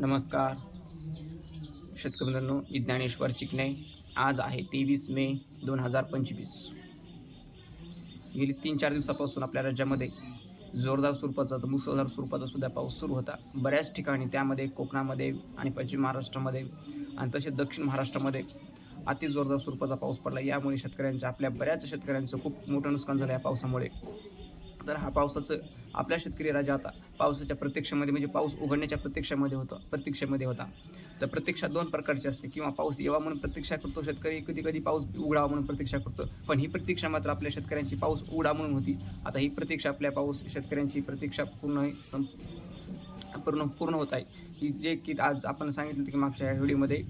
नमस्कार. शेतकरी मित्रांनो मी ज्ञानेश्वर चिकणे आज आहे तेवीस मे दोन हजार पंचवीस. गेली तीन चार दिवसापासून आपल्या राज्यामध्ये जोरदार स्वरूपाचा तर मुसळधार स्वरूपाचा सुद्धा पाऊस सुरू होता. बऱ्याच ठिकाणी त्यामध्ये कोकणामध्ये आणि पश्चिम महाराष्ट्रामध्ये आणि तसेच दक्षिण महाराष्ट्रामध्ये अति जोरदार स्वरूपाचा पाऊस पडला. यामुळे शेतकऱ्यांच्या आपल्या बऱ्याच शेतकऱ्यांचं खूप मोठं नुकसान झालं या पावसामुळे. तर हा पावसाचं आपल्या शेतकरी राजा आता पावसाच्या प्रत्यक्षामध्ये म्हणजे पाऊस उघडण्याच्या प्रत्यक्षामध्ये होतं प्रत्यक्षामध्ये होता. तर प्रत्यक्षात दोन प्रकारची असते. किंवा पाऊस येवा म्हणून प्रतीक्षा करतो शेतकरी कधी कधी पाऊस उघडावा म्हणून प्रतीक्षा करतो. पण ही प्रतीक्षा मात्र आपल्या शेतकऱ्यांची पाऊस उघडा म्हणून होती. आता ही प्रतीक्षा आपल्या पाऊस शेतकऱ्यांची प्रतीक्षा पूर्ण सं पूर्ण पूर्ण होत आहे. की जे की आज आपण सांगितलं की मागच्या व्हिडिओमध्ये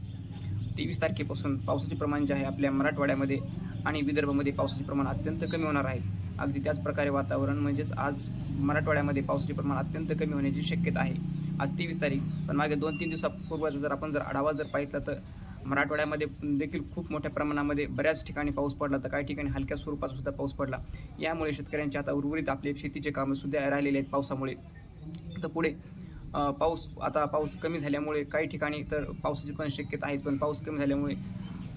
तेवीस तारखेपासून पावसाचे प्रमाण जे आहे आपल्या मराठवाड्यामध्ये आणि विदर्भामध्ये पावसाचे प्रमाण अत्यंत कमी होणार आहे. अगदी त्याच प्रकारे वातावरण म्हणजेच आज मराठवाड्यामध्ये पावसाचे प्रमाण अत्यंत कमी होण्याची शक्यता आहे. आज तेवीस तारीख पण मागे दोन तीन दिवसापूर्वाचा जर आपण जर आढावा जर पाहिला तर मराठवाड्यामध्ये देखील खूप मोठ्या प्रमाणामध्ये बऱ्याच ठिकाणी पाऊस पडला तर काही ठिकाणी हलक्या स्वरूपात सुद्धा पाऊस पडला. यामुळे शेतकऱ्यांचे आता उर्वरित आपले शेतीचे कामं सुद्धा राहिलेले आहेत पावसामुळे. तर पुढे पाऊस आता पाऊस कमी झाल्यामुळे काही ठिकाणी तर पावसाची पण शक्यता आहे पण पाऊस कमी झाल्यामुळे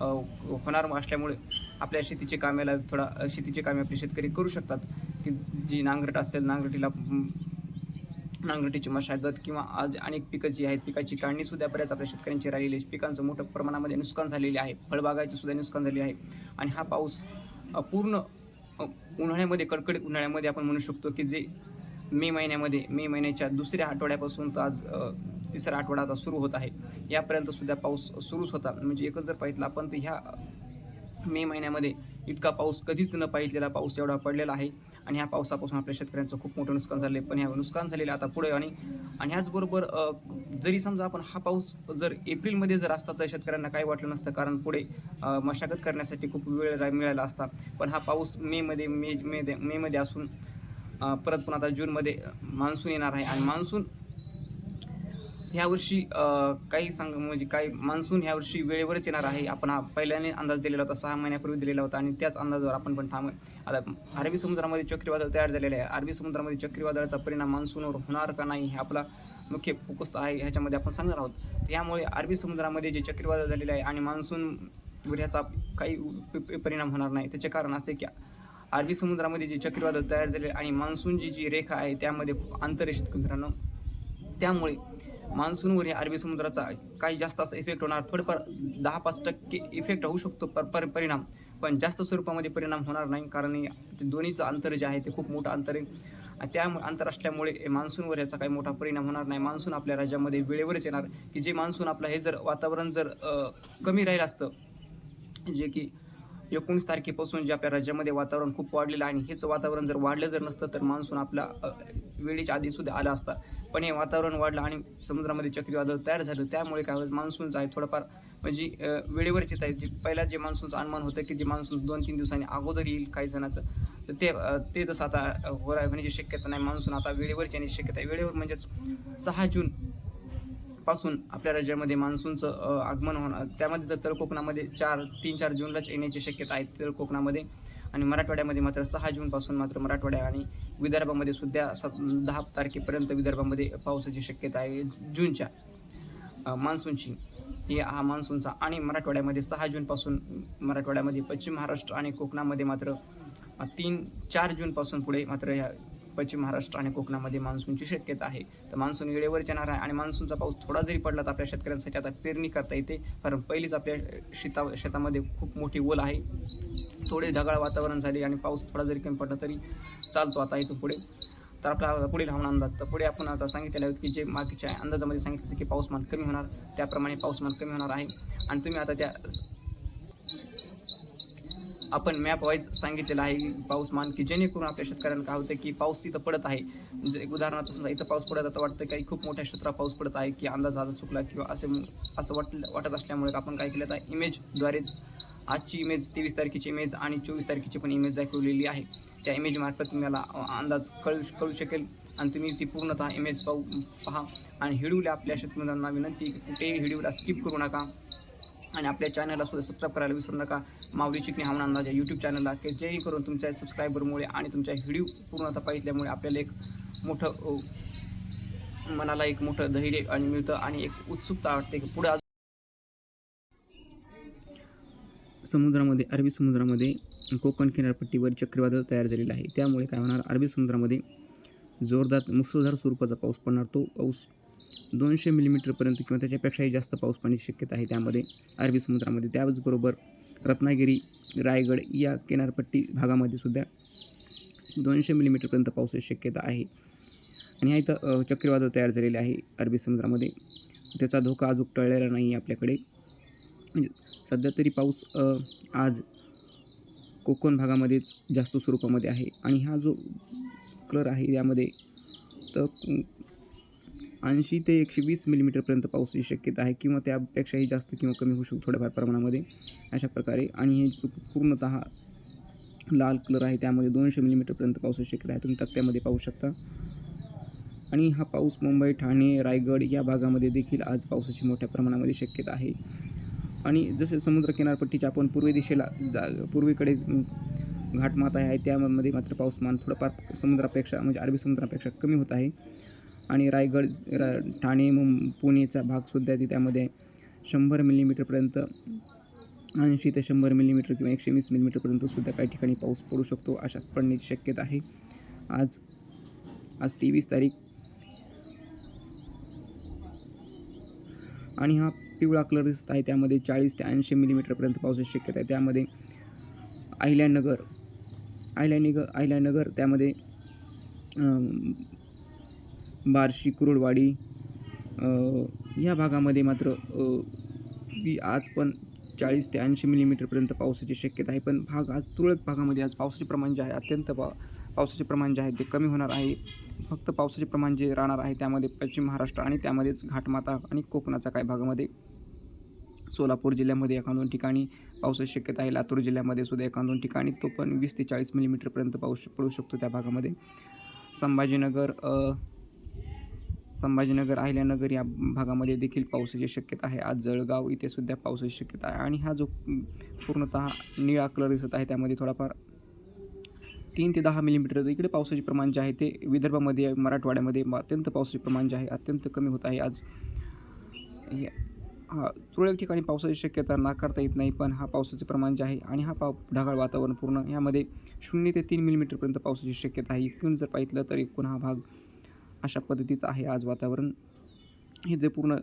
होणार असल्यामुळे आपल्या शेतीचे कामेला थोडा शेतीचे कामे आपले शेतकरी करू शकतात. की जी नांगरट असेल नांगरटीला नांगरटीची मशागत किंवा आज अनेक पिकं जी आहेत पिकाची काढणीसुद्धा बऱ्याच आपल्या शेतकऱ्यांची राहिलेली आहे. पिकांचं मोठ्या प्रमाणामध्ये नुकसान झालेले आहे. फळबागाची सुद्धा नुकसान झाले आहे. आणि हा पाऊस पूर्ण उन्हाळ्यामध्ये कडकडीत उन्हाळ्यामध्ये आपण म्हणू शकतो की जे मे महिन्यामध्ये मे महिन्याच्या दुसऱ्या आठवड्यापासून तर आज तिसरा आठवडा आता सुरू होत आहे. यापर्यंत सुद्धा पाऊस सुरूच होता. म्हणजे एकच जर पाहितला आपण तर ह्या मे महिन्यामध्ये इतका पाऊस कधीच न पाहितलेला पाऊस एवढा पडलेला आहे. आणि ह्या पावसापासून आपल्या शेतकऱ्यांचं खूप मोठं नुकसान झालं आहे पण ह्या नुकसान झालेलं आता पुढे. आणि आणि ह्याचबरोबर जरी समजा आपण हा पाऊस जर एप्रिलमध्ये जर असता तर शेतकऱ्यांना काही वाटलं नसतं. कारण पुढे मशागत करण्यासाठी खूप वेळ रा- मिळाला असता. पण हा पाऊस मेमध्ये मे मे मेमध्ये असून परत पुन्हा आता जूनमध्ये मान्सून येणार आहे. आणि मान्सून ह्यावर्षी काही सांग म्हणजे काही मान्सून ह्यावर्षी वेळेवरच येणार आहे. आपण हा पहिल्याने अंदाज दिलेला होता सहा महिन्यापूर्वी दिलेला होता आणि त्याच अंदाजावर आपण पण ठाम आता अरबी समुद्रामध्ये चक्रीवादळ तयार झालेले आहे. अरबी समुद्रामध्ये चक्रीवादळाचा परिणाम मान्सूनवर होणार का नाही हे आपला मुख्य फोकस आहे ह्याच्यामध्ये आपण सांगणार आहोत. तर यामुळे अरबी समुद्रामध्ये जे चक्रीवादळ झालेले आहे आणि मान्सून ह्याचा काही परिणाम होणार नाही. त्याचे कारण असे की अरबी समुद्रामध्ये जे चक्रीवादळ तयार झाले आणि मान्सूनची जी रेखा आहे त्यामध्ये अंतर मित्रांनो. त्यामुळे मान्सूनवर या अरबी समुद्राचा काही जास्त असा इफेक्ट होणार थोडंफार दहा पाच टक्के इफेक्ट होऊ शकतो पर पर परिणाम. पण जास्त स्वरूपामध्ये परिणाम होणार नाही कारण दोन्हीचं अंतर जे आहे ते खूप मोठं अंतर आहे. त्या अंतर असल्यामुळे मान्सूनवर याचा काही मोठा परिणाम होणार नाही. मान्सून आपल्या राज्यामध्ये वेळेवरच येणार. की जे मान्सून आपलं हे जर वातावरण जर कमी राहिलं असतं जे की एकोणीस तारखेपासून जे आपल्या राज्यामध्ये वातावरण खूप वाढलेलं आहे आणि हेच वातावरण जर वाढलं जर नसतं तर मान्सून आपला वेळेच्या आधी सुद्धा आला असता. पण हे वातावरण वाढलं आणि समुद्रामध्ये चक्रीवादळ तयार झालं. त्यामुळे काय होतं मान्सूनचं आहे थोडंफार. म्हणजे वेळेवरच येत आहे जे पहिला जे मान्सूनचं अनुमान होतं की जे मान्सून दोन तीन दिवसांनी अगोदर येईल काही जणांचं तर ते ते तसं आता अ, होणार म्हणजे शक्यता नाही. मान्सून आता वेळेवरच येण्याची शक्यता आहे. वेळेवर म्हणजेच सहा जून पासून आपल्या राज्यामध्ये मान्सूनचं आगमन होणार. त्यामध्ये तर कोकणामध्ये चार तीन चार जूनलाच येण्याची शक्यता आहे. तर कोकणामध्ये आणि मराठवाड्यामध्ये मात्र सहा जूनपासून मात्र मराठवाड्या आणि विदर्भामध्ये सुद्धा स दहा तारखेपर्यंत विदर्भामध्ये पावसाची शक्यता आहे. जूनच्या मान्सूनची. ही हा मान्सूनचा आणि मराठवाड्यामध्ये सहा जूनपासून मराठवाड्यामध्ये पश्चिम महाराष्ट्र आणि कोकणामध्ये मात्र तीन चार जूनपासून पुढे मात्र ह्या पश्चिम महाराष्ट्र आणि कोकणामध्ये मान्सूनची शक्यता आहे. तर मान्सून वेळेवर येणार आहे आणि मान्सूनचा पाऊस थोडा जरी पडला तर आपल्या शेतकऱ्यांसाठी आता पेरणी करता येते. कारण पहिलीच आपल्या शेता शेतामध्ये खूप मोठी ओल आहे. थोडे ढगाळ वातावरण झाले आणि पाऊस थोडा जरी कमी पडला तरी चालतो आता इथून पुढे. तर आपला पुढील हवामान अंदाज. तर पुढे आपण आता सांगितलेलं आहे की जे मागच्या अंदाजामध्ये सांगितलं होतं की पाऊसमान कमी होणार त्याप्रमाणे पाऊसमान कमी होणार आहे. आणि तुम्ही आता त्या आपण मॅप वाईज सांगितलेलं आहे पाऊसमान की जेणेकरून आपल्या शेतकऱ्यांना काय होतं की पाऊस इथं पडत आहे. म्हणजे जे उदाहरणार्थ समजा इथं पाऊस पडत आता वाटतं काही खूप मोठ्या क्षेत्रात पाऊस पडत आहे की अंदाज आता चुकला किंवा असे असं वाटलं वाटत असल्यामुळे आपण काय केलं तर इमेजद्वारेच आजची इमेज तेवीस तारखेची इमेज आणि चोवीस तारखेची पण इमेज दाखवलेली आहे. त्या इमेजमार्फत तुम्हाला अंदाज कळू कळू शकेल. आणि तुम्ही ती पूर्णतः इमेज पाहू पहा. आणि हिडूला आपल्या शेतकऱ्यांना विनंती कुठेही हिडूला स्किप करू नका. आणि आपल्या चॅनलला सुद्धा सबस्क्राईब करायला विसरू नका. माऊली चिकणी हवामान अंदाज या यूट्यूब चॅनलला की जेणेकरून तुमच्या सबस्क्रायबरमुळे आणि तुमच्या व्हिडिओ पूर्णतः पाहिल्यामुळे आपल्याला एक मोठं मनाला एक मोठं धैर्य आणि मिळतं आणि एक उत्सुकता वाटते की पुढे समुद्रामध्ये अरबी समुद्रामध्ये कोकण किनारपट्टीवर चक्रीवादळ तयार झालेलं आहे. त्यामुळे काय होणार? अरबी समुद्रामध्ये जोरदार मुसळधार स्वरूपाचा पाऊस पडणार. तो पाऊस दोनशे मिलीमीटरपर्यंत किंवा त्याच्यापेक्षाही जास्त पाऊस पडण्याची शक्यता आहे त्यामध्ये अरबी समुद्रामध्ये. त्याचबरोबर रत्नागिरी रायगड या किनारपट्टी भागामध्ये सुद्धा दोनशे मिलीमीटरपर्यंत पावसाची शक्यता आहे. आणि ह्या इथं चक्रीवादळ तयार झालेले आहे अरबी समुद्रामध्ये. त्याचा धोका अजून टळलेला नाही आहे आपल्याकडे. म्हणजे सध्या तरी पाऊस आज कोकण भागामध्येच जास्त स्वरूपामध्ये आहे. आणि हा जो कलर आहे यामध्ये तर ऐंशी ते एकशे वीस मिलीमीटरपर्यंत पावसाची शक्यता आहे किंवा त्यापेक्षाही जास्त किंवा कमी होऊ शकतो थोड्याफार प्रमाणामध्ये अशा प्रकारे. आणि हे पूर्णत पूर्णतः लाल कलर आहे त्यामध्ये दोनशे मिलीमीटरपर्यंत पावसाची शक्यता आहे. तुम्ही तक्त्यामध्ये पाहू शकता. आणि हा पाऊस मुंबई ठाणे रायगड या भागामध्ये देखील आज पावसाची मोठ्या प्रमाणामध्ये शक्यता आहे. आणि जसे समुद्र किनारपट्टीच्या आपण पूर्वी दिशेला जा पूर्वीकडे घाटमाता आहे त्यामध्ये मात्र पाऊसमान थोडंफार समुद्रापेक्षा म्हणजे अरबी समुद्रापेक्षा कमी होत आहे. आणि रायगड रा ठाणे मुं पुणेचा भागसुद्धा त्यामध्ये शंभर मिलीमीटरपर्यंत ऐंशी ते शंभर मिलीमीटर किंवा एकशे वीस मिलीमीटरपर्यंतसुद्धा काही ठिकाणी पाऊस पडू शकतो अशा पडण्याची शक्यता आहे. आज आज तेवीस तारीख. आणि हा पिवळा कलर दिसत आहे. त्यामध्ये चाळीस ते ऐंशी मिलीमीटरपर्यंत पावसाची शक्यता आहे. त्यामध्ये अहिल्यानगर अहिल्यानगर अहिल्यानगर त्यामध्ये बार्शी कुरुडवाडी या भागामध्ये मात्र की आज पण चाळीस ते ऐंशी मिलीमीटरपर्यंत पावसाची शक्यता आहे. पण भाग आज तुरळक भागामध्ये आज पावसाचे प्रमाण जे आहे अत्यंत पा पावसाचे प्रमाण जे आहे ते कमी होणार आहे. फक्त पावसाचे प्रमाण जे राहणार आहे त्यामध्ये पश्चिम महाराष्ट्र आणि त्यामध्येच घाटमाता आणि कोकणाच्या काही भागामध्ये सोलापूर जिल्ह्यामध्ये एका दोन ठिकाणी पावसाची शक्यता आहे. लातूर जिल्ह्यामध्ये सुद्धा एका दोन ठिकाणी तो पण वीस ते चाळीस मिलीमीटरपर्यंत पाऊस पडू शकतो त्या भागामध्ये. संभाजीनगर संभाजीनगर अहिल्यानगर या भागामध्ये देखील पावसाची शक्यता आहे. आज जळगाव इथे सुद्धा पावसाची शक्यता आहे. आणि हा जो पूर्णतः निळा कलर दिसत आहे त्यामध्ये थोडाफार तीन ते दहा मिलीमीटर इकडे पावसाचे प्रमाण जे आहे ते विदर्भामध्ये मराठवाड्यामध्ये अत्यंत पावसाचे प्रमाण जे आहे अत्यंत कमी होत आहे. आज हा तुरळक ठिकाणी पावसाची शक्यता नाकारता येत नाही पण हा पावसाचे प्रमाण जे आहे आणि हा पाव ढगाळ वातावरण पूर्ण यामध्ये शून्य ते तीन मिलीमीटरपर्यंत पावसाची शक्यता आहे. एकूण जर पाहितलं तर एकूण हा भाग अशा पद्धतीचा आहे आज वातावरण. हे जे पूर्ण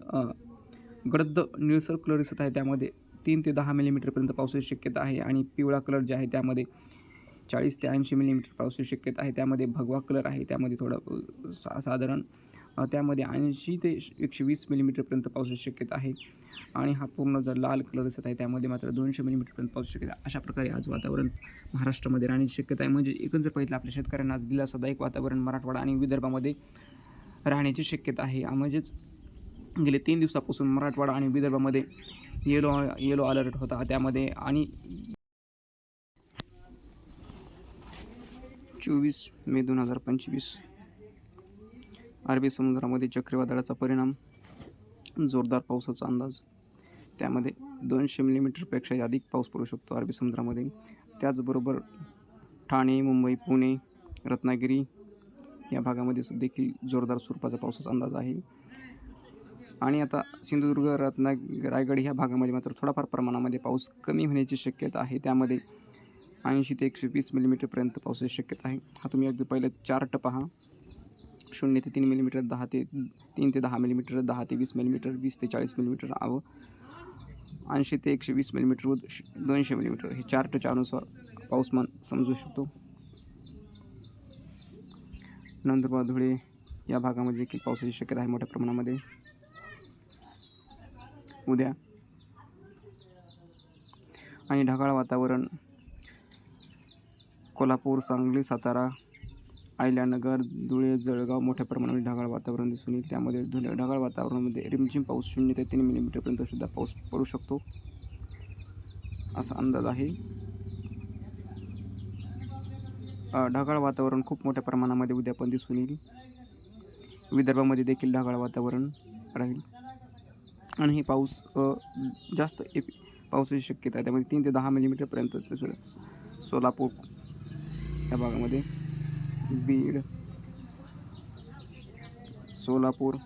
गडद निळसर कलर दिसत आहे त्यामध्ये तीन ते दहा मिलीमीटरपर्यंत पावसाची शक्यता आहे आणि पिवळा कलर जे आहे त्यामध्ये चाळीस ते ऐंशी मिलीमीटर पावसाची शक्यता आहे. त्यामध्ये भगवा कलर आहे त्यामध्ये थोडं सा साधारण त्यामध्ये ऐंशी ते एकशे वीस मिलीमीटरपर्यंत पावसाची शक्यता आहे. आणि हा पूर्ण जर लाल कलर दिसत आहे त्यामध्ये मात्र दोनशे मिलीमीटरपर्यंत पाऊस शक्यता अशा प्रकारे आज वातावरण महाराष्ट्रामध्ये राहण्याची शक्यता आहे. म्हणजे एकूण जर पाहिलं आपल्या शेतकऱ्यांना आज दिलासादायक वातावरण मराठवाडा आणि विदर्भामध्ये राहण्याची शक्यता आहे. म्हणजेच गेले तीन दिवसापासून मराठवाडा आणि विदर्भामध्ये येलो येलो अलर्ट होता. त्यामध्ये आणि चोवीस मे दोन हजार पंचवीस अरबी समुद्रामध्ये चक्रीवादळाचा परिणाम जोरदार पावसाचा अंदाज. त्यामध्ये दोनशे मिलीमीटरपेक्षा अधिक पाऊस पडू शकतो अरबी समुद्रामध्ये. त्याचबरोबर ठाणे मुंबई पुणे रत्नागिरी या भागामध्ये सुद्धा देखील जोरदार स्वरूपाचा पावसाचा अंदाज आहे. आणि आता सिंधुदुर्ग रत्ना रायगड ह्या भागामध्ये मात्र थोडाफार प्रमाणामध्ये पाऊस कमी होण्याची शक्यता आहे. त्यामध्ये ऐंशी ते एकशे वीस मिलीमीटरपर्यंत पावसाची शक्यता आहे. हा तुम्ही अगदी पहिले चार्ट पहा. शून्य ते तीन मिलीमीटर दहा ते तीन ते दहा मिलीमीटर दहा ते वीस मिलीमीटर वीस ते चाळीस मिलीमीटर आव ऐंशी ते एकशे वीस मिलीमीटर व श- दोनशे मिलीमीटर हे चार्टच्या अनुसार पाऊसमान समजू शकतो. नंदुरबार धुळे. या भागामध्ये देखील पावसाची शक्यता आहे मोठ्या प्रमाणामध्ये. उद्या. आणि ढगाळ वातावरण. कोल्हापूर सांगली सातारा अहिल्यानगर धुळे जळगाव मोठ्या प्रमाणामध्ये ढगाळ वातावरण दिसून येईल. त्यामध्ये धुळे ढगाळ वातावरणामध्ये रिमझिम पाऊस शून्य ते तीन मिलीमीटरपर्यंत सुद्धा पाऊस पडू शकतो. असा अंदाज आहे. ढगाळ वातावरण खूप मोठ्या प्रमाणामध्ये उद्या पण दिसून येईल. विदर्भामध्ये देखील ढगाळ वातावरण राहील. आणि हे पाऊस जास्त एप पावसाची शक्यता आहे. त्यामध्ये तीन ते दहा मिलीमीटरपर्यंत सोलापूर या भागामध्ये बीड सोलापूर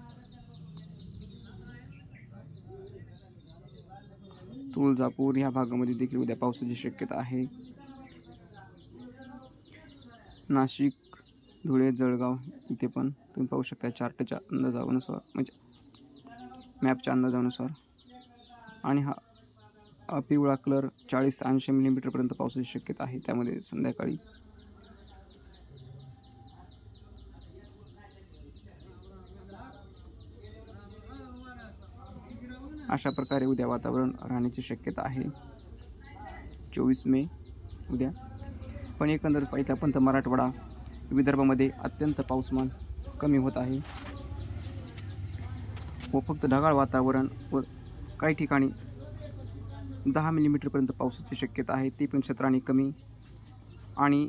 तुळजापूर ह्या भागामध्ये देखील उद्या पावसाची शक्यता आहे. नाशिक धुळे जळगाव इथे पण तुम्ही पाहू शकता चार्टच्या अंदाजानुसार म्हणजे मॅपच्या अंदाजानुसार. आणि हा हा पिवळा कलर चाळीस ते ऐंशी मिलीमीटरपर्यंत पावसाची शक्यता आहे. त्यामध्ये संध्याकाळी अशा प्रकारे उद्या वातावरण राहण्याची शक्यता आहे. चोवीस मे उद्या. पण एकंदरच पाहिजे आपण तर मराठवाडा विदर्भामध्ये अत्यंत पाऊसमान कमी होत आहे. व फक्त ढगाळ वातावरण व काही ठिकाणी दहा मिलीमीटरपर्यंत पावसाची शक्यता आहे. ती पण क्षेत्राने कमी आणि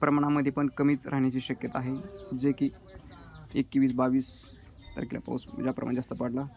प्रमाणामध्ये पण कमीच राहण्याची शक्यता आहे. जे की एकवीस बावीस तारखेला पाऊस ज्याप्रमाणे जास्त पडला.